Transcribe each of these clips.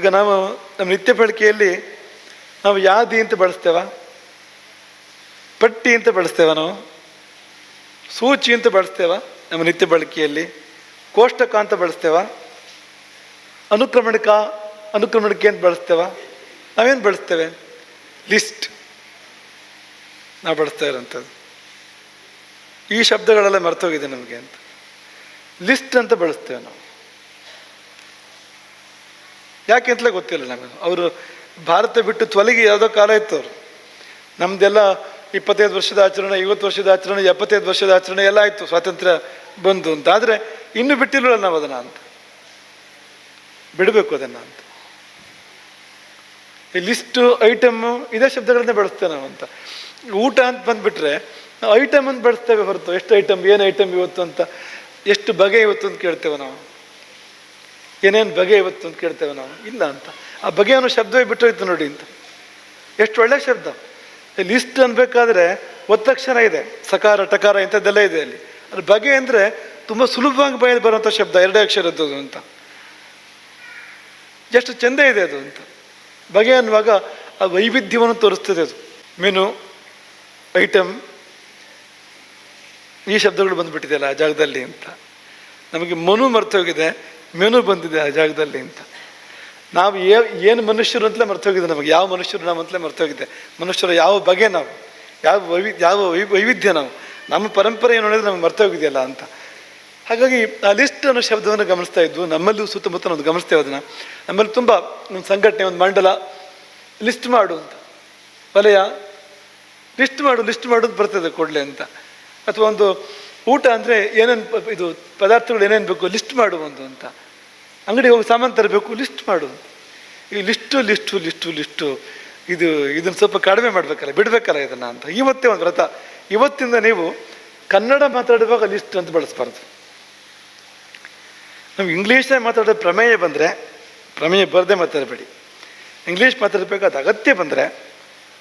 ಈಗ ನಾವು ನಮ್ಮ ನಿತ್ಯ ಬಳಕೆಯಲ್ಲಿ ನಾವು ಯಾದಿ ಅಂತ ಬಳಸ್ತೇವ? ಪಟ್ಟಿ ಅಂತ ಬಳಸ್ತೇವ ನಾವು? ಸೂಚಿ ಅಂತ ಬಳಸ್ತೇವ ನಮ್ಮ ನಿತ್ಯ ಬಳಕೆಯಲ್ಲಿ ಕೋಷ್ಟಕ ಅಂತ ಬಳಸ್ತೇವ? ಅನುಕ್ರಮಣಿಕ, ಅನುಕ್ರಮಣಿಕೆ ಅಂತ ಬಳಸ್ತೇವ? ನಾವೇನು ಬಳಸ್ತೇವೆ? ಲಿಸ್ಟ್. ನಾವು ಬಳಸ್ತಾ ಇರೋಂಥದ್ದು. ಈ ಶಬ್ದಗಳೆಲ್ಲ ಮರ್ತೋಗಿದೆ ನಮಗೆ ಅಂತ. ಲಿಸ್ಟ್ ಅಂತ ಬಳಸ್ತೇವೆ ನಾವು. ಯಾಕೆ ಅಂತಲೇ ಗೊತ್ತಿಲ್ಲ ನಮಗೆ ಅವರು ಭಾರತ ಬಿಟ್ಟು ತೊಲಗಿ ಯಾವುದೋ ಕಾಲ ಇತ್ತು ಅವರು ನಮ್ದೆಲ್ಲ ಇಪ್ಪತ್ತೈದು ವರ್ಷದ ಆಚರಣೆ, ಐವತ್ತು ವರ್ಷದ ಆಚರಣೆ, ಎಪ್ಪತ್ತೈದು ವರ್ಷದ ಆಚರಣೆ ಎಲ್ಲ ಆಯಿತು, ಸ್ವಾತಂತ್ರ್ಯ ಬಂದು ಅಂತ. ಆದರೆ ಇನ್ನೂ ಬಿಟ್ಟಿಲ್ಲ ನಾವು ಅದನ್ನು ಅಂತ. ಬಿಡಬೇಕು ಅದನ್ನು ಅಂತ. ಈ ಲಿಸ್ಟು ಐಟಮ್ಮು ಇದೇ ಶಬ್ದಗಳನ್ನೇ ಬಳಸ್ತೇವೆ ನಾವು ಅಂತ. ಊಟ ಅಂತ ಬಂದುಬಿಟ್ರೆ ಐಟಮ್ ಅಂತ ಬಳಸ್ತೇವೆ ಹೊರತು. ಎಷ್ಟು ಐಟಮ್ ಏನು ಐಟಮ್ ಇವತ್ತು ಅಂತ. ಎಷ್ಟು ಬಗೆ ಇವತ್ತು ಅಂತ ಕೇಳ್ತೇವೆ ನಾವು. ಏನೇನು ಬಗೆ ಇವತ್ತು ಅಂತ ಕೇಳ್ತೇವೆ ನಾವು? ಇಲ್ಲ ಅಂತ. ಆ ಬಗೆ ಅನ್ನೋ ಶಬ್ದವೇ ಬಿಟ್ಟೋಯ್ತು ನೋಡಿ ಅಂತ. ಎಷ್ಟು ಒಳ್ಳೆ ಶಬ್ದ. ಲಿಸ್ಟ್ ಅನ್ಬೇಕಾದ್ರೆ ಒತ್ತಕ್ಷರ ಇದೆ. ಸಕಾರ, ಟಕಾರ ಇಂಥದ್ದೆಲ್ಲ ಇದೆ ಅಲ್ಲಿ. ಅದ್ರ ಬಗೆ ಅಂದರೆ ತುಂಬ ಸುಲಭವಾಗಿ ಬಯಲು ಬರುವಂಥ ಶಬ್ದ, ಎರಡೇ ಅಕ್ಷರದ್ದು ಅಂತ. ಎಷ್ಟು ಚಂದ ಇದೆ ಅದು ಅಂತ. ಬಗೆ ಅನ್ನುವಾಗ ಆ ವೈವಿಧ್ಯವನ್ನು ತೋರಿಸ್ತದೆ ಅದು. ಮೆನು ಐಟಮ್ ಈ ಶಬ್ದಗಳು ಬಂದುಬಿಟ್ಟಿದೆಯಲ್ಲ ಆ ಜಾಗದಲ್ಲಿ ಅಂತ. ನಮಗೆ ಮನು ಮರ್ತೋಗಿದೆ. ಮೆನು ಬಂದಿದೆ ಆ ಜಾಗದಲ್ಲಿ ಅಂತ. ನಾವು ಏನು ಮನುಷ್ಯರು ಅಂತಲೇ ಮರ್ತೋಗಿದೆ ನಮಗೆ, ಯಾವ ಮನುಷ್ಯರು ನಾವು ಅಂತಲೇ ಮರ್ತೋಗಿದೆ. ಮನುಷ್ಯರು ಯಾವ ಬಗೆ ನಾವು, ಯಾವ ವೈವಿ, ಯಾವ ವೈ, ವೈವಿಧ್ಯ ನಾವು, ನಮ್ಮ ಪರಂಪರೆ ಏನು ನೋಡಿದ್ರೆ ನಮ್ಗೆ ಮರ್ತೋಗಿದೆಯಲ್ಲ ಅಂತ. ಹಾಗಾಗಿ ಆ ಲಿಸ್ಟ್ ಅನ್ನೋ ಶಬ್ದವನ್ನು ಗಮನಿಸ್ತಾ ಇದ್ವು, ನಮ್ಮಲ್ಲೂ ಸುತ್ತಮುತ್ತ ನಾವು ಗಮನಿಸ್ತೇವೆ ಅದನ್ನು. ನಮ್ಮಲ್ಲಿ ತುಂಬ ಒಂದು ಸಂಘಟನೆ, ಒಂದು ಮಂಡಲ, ಲಿಸ್ಟ್ ಮಾಡು ಅಂತ. ವಲಯ, ಲಿಸ್ಟ್ ಮಾಡು, ಲಿಸ್ಟ್ ಮಾಡೋದು ಬರ್ತದೆ ಕೊಡಲೆ ಅಂತ. ಅಥವಾ ಒಂದು ಊಟ ಅಂದರೆ ಏನೇನು ಇದು ಪದಾರ್ಥಗಳು ಏನೇನು ಬೇಕು ಲಿಸ್ಟ್ ಮಾಡು ಅಂತ. ಅಂಗಡಿಗೆ ಹೋಗಿ ಸಾಮಾನು ತರಬೇಕು, ಲಿಸ್ಟ್ ಮಾಡು. ಈ ಲಿಸ್ಟು ಲಿಸ್ಟು ಲಿಸ್ಟು ಲಿಸ್ಟು. ಇದು, ಇದನ್ನು ಸ್ವಲ್ಪ ಕಡಿಮೆ ಮಾಡಬೇಕಲ್ಲ, ಬಿಡಬೇಕಲ್ಲ ಇದನ್ನು ಅಂತ. ಇವತ್ತೇ ಒಂದು ವ್ರತ. ಇವತ್ತಿಂದ ನೀವು ಕನ್ನಡ ಮಾತಾಡುವಾಗ ಲಿಸ್ಟ್ ಅಂತ ಬಳಸಬಾರ್ದು. ನಮ್ಗೆ ಇಂಗ್ಲೀಷೇ ಮಾತಾಡೋ ಪ್ರಮೇಯ ಬಂದರೆ, ಪ್ರಮೇಯ ಬರದೆ ಮಾತಾಡಬೇಡಿ. ಇಂಗ್ಲೀಷ್ ಮಾತಾಡಬೇಕಾದ ಅಗತ್ಯ ಬಂದರೆ,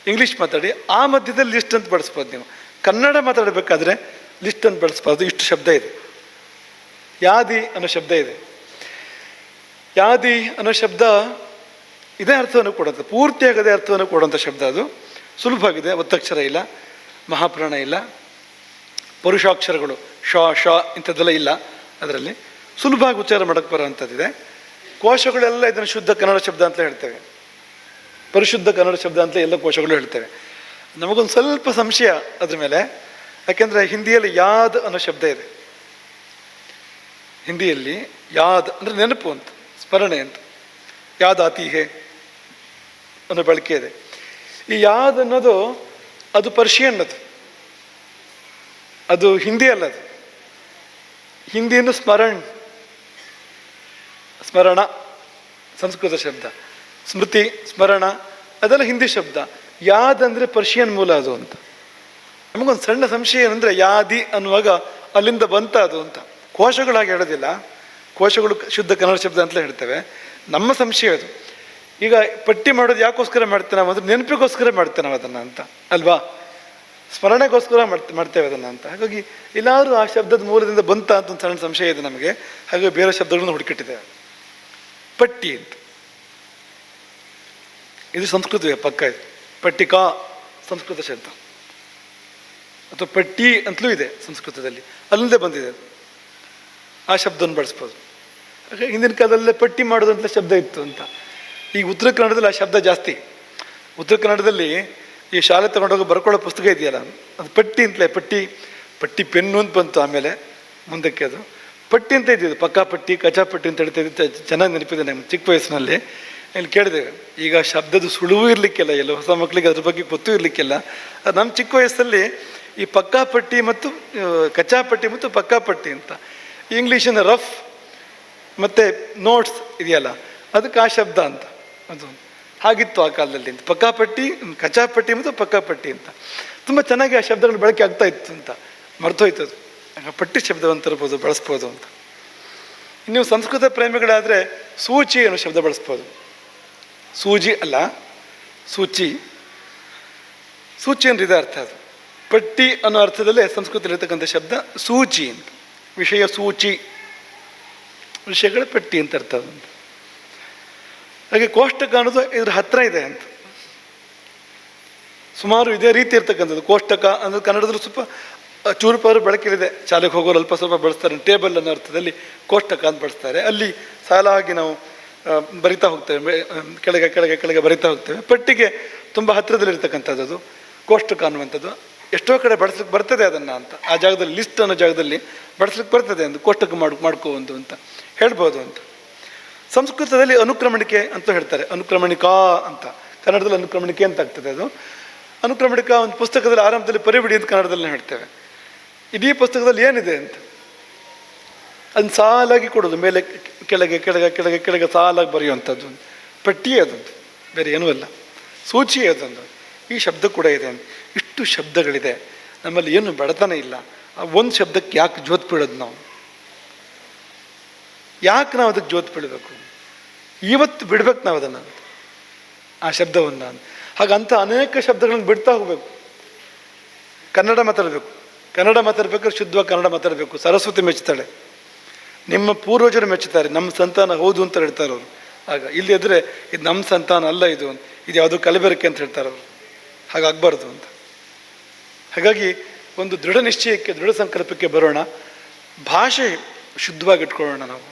ಇಂಗ್ಲೀಷ್ ಮಾತಾಡಿ ಆ ಮಧ್ಯದಲ್ಲಿ ಲಿಸ್ಟ್ ಅಂತ ಬಳಸ್ಬೋದು ನೀವು. ಕನ್ನಡ ಮಾತಾಡಬೇಕಾದ್ರೆ ಲಿಸ್ಟ್ ಬಳಸಬಾರ್ದು. ಇಷ್ಟು ಶಬ್ದ ಇದೆ. ಯಾದಿ ಅನ್ನೋ ಶಬ್ದ ಇದೆ. ಯಾದಿ ಅನ್ನೋ ಶಬ್ದ ಇದೇ ಅರ್ಥವನ್ನು ಕೊಡುತ್ತೆ. ಪೂರ್ತಿಯಾಗಿ ಅದೇ ಅರ್ಥವನ್ನು ಕೊಡುವಂಥ ಶಬ್ದ ಅದು. ಸುಲಭವಾಗಿದೆ ಒತ್ತಕ್ಷರ ಇಲ್ಲ. ಮಹಾಪ್ರಾಣ ಇಲ್ಲ. ಪುರುಷಾಕ್ಷರಗಳು ಶ ಶ ಇಂಥದ್ದೆಲ್ಲ ಇಲ್ಲ ಅದರಲ್ಲಿ. ಸುಲಭವಾಗಿ ಉಚ್ಚಾರ ಮಾಡೋಕ್ಕೆ ಬರೋವಂಥದ್ದಿದೆ. ಕೋಶಗಳೆಲ್ಲ ಇದನ್ನು ಶುದ್ಧ ಕನ್ನಡ ಶಬ್ದ ಅಂತ ಹೇಳ್ತೇವೆ. ಪರಿಶುದ್ಧ ಕನ್ನಡ ಶಬ್ದ ಅಂತ ಎಲ್ಲ ಕೋಶಗಳು ಹೇಳ್ತೇವೆ. ನಮಗೊಂದು ಸ್ವಲ್ಪ ಸಂಶಯ ಅದ್ರ ಮೇಲೆ. ಯಾಕೆಂದರೆ ಹಿಂದಿಯಲ್ಲಿ ಯಾದ್ ಅನ್ನೋ ಶಬ್ದ ಇದೆ. ಹಿಂದಿಯಲ್ಲಿ ಯಾದ್ ಅಂದರೆ ನೆನಪು ಅಂತ, ಸ್ಮರಣೆ ಅಂತ. ಯಾದ್ ಆತೀಹೆ ಅನ್ನೋ ಬಳಕೆ ಇದೆ. ಈ ಯಾದ್ ಅನ್ನೋದು ಅದು ಪರ್ಷಿಯನ್ ಅದು. ಅದು ಹಿಂದಿ ಅಲ್ಲ ಅದು ಹಿಂದಿಯನ್ನು ಸ್ಮರಣ್, ಸ್ಮರಣ, ಸಂಸ್ಕೃತ ಶಬ್ದ. ಸ್ಮೃತಿ, ಸ್ಮರಣ, ಅದೆಲ್ಲ ಹಿಂದಿ ಶಬ್ದ. ಯಾದ್ ಅಂದರೆ ಪರ್ಷಿಯನ್ ಮೂಲ ಅದು ಅಂತ. ನಮಗೊಂದು ಸಣ್ಣ ಸಂಶಯ ಏನಂದರೆ ಯಾದಿ ಅನ್ನುವಾಗ ಅಲ್ಲಿಂದ ಬಂತ ಅದು ಅಂತ. ಕೋಶಗಳಾಗಿ ಹೇಳೋದಿಲ್ಲ. ಕೋಶಗಳು ಶುದ್ಧ ಕನ್ನಡ ಶಬ್ದ ಅಂತಲೇ ಹೇಳ್ತೇವೆ. ನಮ್ಮ ಸಂಶಯ ಅದು. ಈಗ ಪಟ್ಟಿ ಮಾಡೋದು ಯಾಕೋಸ್ಕರ ಮಾಡ್ತೇವೆ ನಾವು? ಅಂದ್ರೆ ನೆನಪಿಗೋಸ್ಕರ ಮಾಡ್ತೇವೆ ನಾವು ಅದನ್ನು ಅಂತ. ಅಲ್ವಾ? ಸ್ಮರಣೆಗೋಸ್ಕರ ಮಾಡ್ತಾ, ಮಾಡ್ತೇವೆ ಅದನ್ನು ಅಂತ. ಹಾಗಾಗಿ ಎಲ್ಲಾದರೂ ಆ ಶಬ್ದದ ಮೂಲದಿಂದ ಬಂತ ಅಂತ ಒಂದು ಸಣ್ಣ ಸಂಶಯ ಇದೆ ನಮಗೆ. ಹಾಗೆ ಬೇರೆ ಶಬ್ದಗಳನ್ನು ಹುಡುಕಿಟ್ಟಿದ್ದೇವೆ ಪಟ್ಟಿ ಅಂತ. ಇದು ಸಂಸ್ಕೃತವೇ ಪಕ್ಕ. ಇದು ಪಟ್ಟಿಕಾ ಸಂಸ್ಕೃತ ಶಬ್ದ. ಅಥವಾ ಪಟ್ಟಿ ಅಂತಲೂ ಇದೆ ಸಂಸ್ಕೃತದಲ್ಲಿ. ಅಲ್ಲಿಂದೇ ಬಂದಿದೆ. ಆ ಶಬ್ದವನ್ನು ಬಳಸ್ಬೋದು. ಹಿಂದಿನ ಕಾಲದಲ್ಲೇ ಪಟ್ಟಿ ಮಾಡೋದು ಅಂತ ಶಬ್ದ ಇತ್ತು ಅಂತ. ಈಗ ಉತ್ತರ ಕನ್ನಡದಲ್ಲಿ ಆ ಶಬ್ದ ಜಾಸ್ತಿ. ಉತ್ತರ ಕನ್ನಡದಲ್ಲಿ ಈ ಶಾಲೆ ತಗೊಂಡೋಗಿ ಬರ್ಕೊಳ್ಳೋ ಪುಸ್ತಕ ಇದೆಯಲ್ಲ? ಅದು ಪಟ್ಟಿ ಅಂತಲೇ, ಪಟ್ಟಿ ಪಟ್ಟಿ ಪೆನ್ನು ಅಂತ ಬಂತು ಆಮೇಲೆ ಮುಂದಕ್ಕೆ ಅದು. ಪಟ್ಟಿ ಅಂತ ಇದ್ದಿದ್ದು ಪಕ್ಕಾ ಪಟ್ಟಿ, ಕಚಾ ಪಟ್ಟಿ ಅಂತ ಹೇಳ್ತಾ ಚೆನ್ನಾಗಿ ನೆನಪಿದೆ ನಮ್ಮ ಚಿಕ್ಕ ವಯಸ್ಸಿನಲ್ಲಿ. ಇಲ್ಲಿ ಕೇಳಿದೆ, ಈಗ ಶಬ್ದದ ಸುಳುವು ಇರಲಿಕ್ಕಿಲ್ಲ, ಎಲ್ಲ ಹೊಸ ಮಕ್ಕಳಿಗೆ ಅದ್ರ ಬಗ್ಗೆ ಗೊತ್ತೂ ಇರಲಿಕ್ಕಿಲ್ಲ. ಅದು ನಮ್ಮ ಚಿಕ್ಕ ವಯಸ್ಸಲ್ಲಿ ಈ ಪಕ್ಕಾ ಪಟ್ಟಿ ಮತ್ತು ಕಚ್ಚಾಪಟ್ಟಿ ಕಚ್ಚಾ ಪಟ್ಟಿ ಮತ್ತು ಪಕ್ಕಾ ಪಟ್ಟಿ ಅಂತ. ಇಂಗ್ಲೀಷಿನ ರಫ್ ಮತ್ತು ನೋಟ್ಸ್ ಇದೆಯಲ್ಲ, ಅದಕ್ಕೆ ಆ ಶಬ್ದ ಅಂತ. ಅದು ಹಾಗಿತ್ತು ಆ ಕಾಲದಲ್ಲಿ ಅಂತ. ಪಕ್ಕಾಪಟ್ಟಿ ಕಚಾಪಟ್ಟಿ ಮತ್ತು ಪಕ್ಕಾಪಟ್ಟಿ ಅಂತ. ತುಂಬ ಚೆನ್ನಾಗಿ ಆ ಶಬ್ದಗಳು ಬಳಕೆ ಆಗ್ತಾ ಇತ್ತು ಅಂತ. ಮರ್ತೋಯ್ತು ಅದು. ಪಟ್ಟಿ ಶಬ್ದವನ್ನು ತರ್ಬೋದು ಬಳಸ್ಬೋದು ಅಂತ. ನೀವು ಸಂಸ್ಕೃತ ಪ್ರೇಮಿಗಳಾದರೆ ಸೂಚಿ ಅನ್ನೋ ಶಬ್ದ ಬಳಸ್ಬೋದು. ಸೂಜಿ ಅಲ್ಲ, ಸೂಚಿ. ಸೂಚಿ ಅಂದ್ರೆ ಅರ್ಥ ಅದು. ಪಟ್ಟಿ ಅನ್ನೋ ಅರ್ಥದಲ್ಲೇ ಸಂಸ್ಕೃತದಲ್ಲಿರ್ತಕ್ಕಂಥ ಶಬ್ದ ಸೂಚಿ ವಿಷಯ ಸೂಚಿ. ವಿಷಯಗಳ ಪಟ್ಟಿ ಅಂತ ಅರ್ಥ ಹಾಗೆ ಕೋಷ್ಟಕ ಅನ್ನೋದು ಇದ್ರ ಹತ್ರ ಇದೆ ಅಂತ. ಸುಮಾರು ಇದೇ ರೀತಿ ಇರ್ತಕ್ಕಂಥದ್ದು. ಕೋಷ್ಟಕ ಅನ್ನೋದು ಕನ್ನಡದಲ್ಲಿ ಸ್ವಲ್ಪ ಚೂರು ಚೂರುಪಾರು ಬೆಳಕಿದೆ ಶಾಲೆಗೆ ಹೋಗೋರು ಅಲ್ಪ ಸ್ವಲ್ಪ ಬಳಸ್ತಾರೆ. ಟೇಬಲ್ ಅನ್ನೋ ಅರ್ಥದಲ್ಲಿ ಕೋಷ್ಟಕ ಅಂತ ಬಳಸ್ತಾರೆ. ಅಲ್ಲಿ ಸಾಲಾಗಿ ನಾವು ಬರಿತಾ ಹೋಗ್ತೇವೆ. ಕೆಳಗೆ ಕೆಳಗೆ ಕೆಳಗೆ ಬರಿತಾ ಹೋಗ್ತೇವೆ. ಪಟ್ಟಿಗೆ ತುಂಬ ಹತ್ತಿರದಲ್ಲಿರ್ತಕ್ಕಂಥದ್ದು ಕೋಷ್ಟಕ ಅನ್ನುವಂಥದ್ದು. ಎಷ್ಟೋ ಕಡೆ ಬಳಸ್ಲಿಕ್ಕೆ ಬರ್ತದೆ ಅದನ್ನು ಅಂತ. ಆ ಜಾಗದಲ್ಲಿ ಲಿಸ್ಟ್ ಅನ್ನೋ ಜಾಗದಲ್ಲಿ ಬಳಸ್ಲಿಕ್ಕೆ ಬರ್ತದೆ ಅಂತ, ಕೋಷ್ಟಕ ಮಾಡ್ ಮಾಡ್ಕೋಬಂದು ಅಂತ. ಹೇಳ್ಬೋದು ಅಂತ. ಸಂಸ್ಕೃತದಲ್ಲಿ ಅನುಕ್ರಮಣಿಕೆ ಅಂತ ಹೇಳ್ತಾರೆ. ಅನುಕ್ರಮಣಿಕಾ ಅಂತ. ಕನ್ನಡದಲ್ಲಿ ಅನುಕ್ರಮಣಿಕೆ ಅಂತ ಆಗ್ತದೆ ಅದು. ಅನುಕ್ರಮಣಿಕಾ ಒಂದು ಪುಸ್ತಕದಲ್ಲಿ ಆರಂಭದಲ್ಲಿ ಪರಿಬಿಡಿ ಅಂತ ಕನ್ನಡದಲ್ಲಿ ಹೇಳ್ತೇವೆ. ಇಡೀ ಪುಸ್ತಕದಲ್ಲಿ ಏನಿದೆ ಅಂತ? ಅದನ್ನ ಸಾಲಾಗಿ ಕೊಡೋದು, ಮೇಲೆ ಕೆಳಗೆ ಕೆಳಗೆ ಕೆಳಗೆ ಕೆಳಗೆ ಸಾಲಾಗಿ ಬರೆಯುವಂಥದ್ದು. ಪಟ್ಟಿ ಅದೊಂದು. ಬೇರೆ ಏನೂ ಅಲ್ಲ. ಸೂಚಿ ಅದೊಂದು. ಈ ಶಬ್ದ ಕೂಡ ಇದೆ ಇಷ್ಟು ಶಬ್ದಗಳಿದೆ. ನಮ್ಮಲ್ಲಿ ಏನು ಬಡತನ ಇಲ್ಲ. ಆ ಒಂದು ಶಬ್ದಕ್ಕೆ ಯಾಕೆ ಜೋತ್ ಬೀಳೋದು ನಾವು? ಯಾಕೆ ನಾವು ಅದಕ್ಕೆ ಜೋತ್ ಬೀಳಬೇಕು? ಇವತ್ತು ಬಿಡ್ಬೇಕು ನಾವು ಅದನ್ನು ಆ ಶಬ್ದವನ್ನು ಹಾಗಂತ ಅನೇಕ ಶಬ್ದಗಳನ್ನು ಬಿಡ್ತಾ ಹೋಗ್ಬೇಕು. ಕನ್ನಡ ಮಾತಾಡಬೇಕು. ಕನ್ನಡ ಮಾತಾಡ್ಬೇಕಾದ್ರೆ ಶುದ್ಧವಾಗಿ ಕನ್ನಡ ಮಾತಾಡಬೇಕು. ಸರಸ್ವತಿ ಮೆಚ್ಚುತ್ತಾಳೆ ನಿಮ್ಮ ಪೂರ್ವಜರು ಮೆಚ್ಚುತ್ತಾರೆ ನಮ್ಮ ಸಂತಾನ ಹೌದು ಅಂತ ಹೇಳ್ತಾರೆ ಅವರು ಆಗ ಇಲ್ಲಿ ಎದುರೆ ಇದು ನಮ್ಮ ಸಂತಾನ ಅಲ್ಲ ಇದು ಇದು ಯಾವುದು ಕಲಬೆರಕೆ ಅಂತ ಹೇಳ್ತಾರೆ ಅವರು ಹಾಗಾಗಬಾರ್ದು ಅಂತ. ಹಾಗಾಗಿ ಒಂದು ದೃಢ ನಿಶ್ಚಯಕ್ಕೆ ದೃಢ ಸಂಕಲ್ಪಕ್ಕೆ ಬರೋಣ. ಭಾಷೆ ಶುದ್ಧವಾಗಿ ಇಟ್ಕೊಳ್ಳೋಣ ನಾವು.